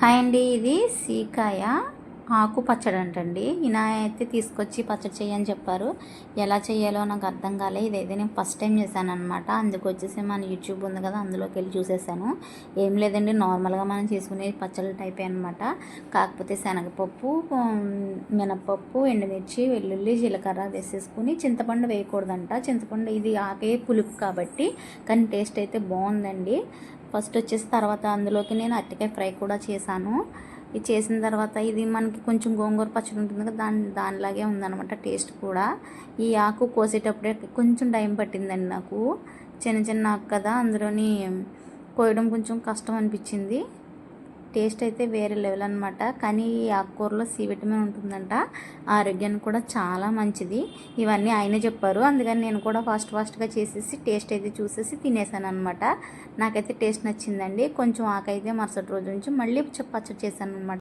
Hi అండి ఇది సీకాయ? ఆకు పచ్చడి అంటండి. ఈయన అయితే తీసుకొచ్చి పచ్చడి చేయని చెప్పారు. ఎలా చేయాలో నాకు అర్థం కాలే. ఇదైతే నేను ఫస్ట్ టైం చేశాను అనమాట అందుకు వచ్చేసి మన యూట్యూబ్ ఉంది కదా అందులోకి వెళ్ళి చూసేసాను. ఏం లేదండి నార్మల్గా మనం చేసుకునే పచ్చడి టైప్ అనమాట కాకపోతే శనగపప్పు మినపప్పు ఎండుమిర్చి వెల్లుల్లి జీలకర్ర వేసేసుకుని చింతపండు వేయకూడదంట. చింతపండు ఇది ఆకే పులుపు కాబట్టి కానీ టేస్ట్ అయితే బాగుందండి. ఫస్ట్ వచ్చేసి తర్వాత అందులోకి నేను అరటికాయ ఫ్రై కూడా చేశాను. ఇది చేసిన తర్వాత ఇది మనకి కొంచెం గోంగూర పచ్చడి ఉంటుంది కదా దాని దానిలాగే ఉందన్నమాట టేస్ట్ కూడా. ఈ ఆకు కోసేటప్పుడే కొంచెం టైం పట్టిందండి నాకు. చిన్న చిన్న ఆకు కదా అందులోని కోయడం కొంచెం కష్టం అనిపించింది. టేస్ట్ అయితే వేరే లెవెల్ అనమాట కానీ ఈ ఆకుకూరలో సి విటమిన్ ఉంటుందంట. ఆరోగ్యానికి కూడా చాలా మంచిది. ఇవన్నీ ఆయన చెప్పారు. అందుకని నేను కూడా ఫాస్ట్ ఫాస్ట్గా చేసేసి టేస్ట్ అయితే చూసేసి తినేసాను అనమాట నాకైతే టేస్ట్ నచ్చిందండి. కొంచెం ఆకైతే మరుసటి రోజు నుంచి మళ్ళీ పచ్చడి చేశాను అనమాట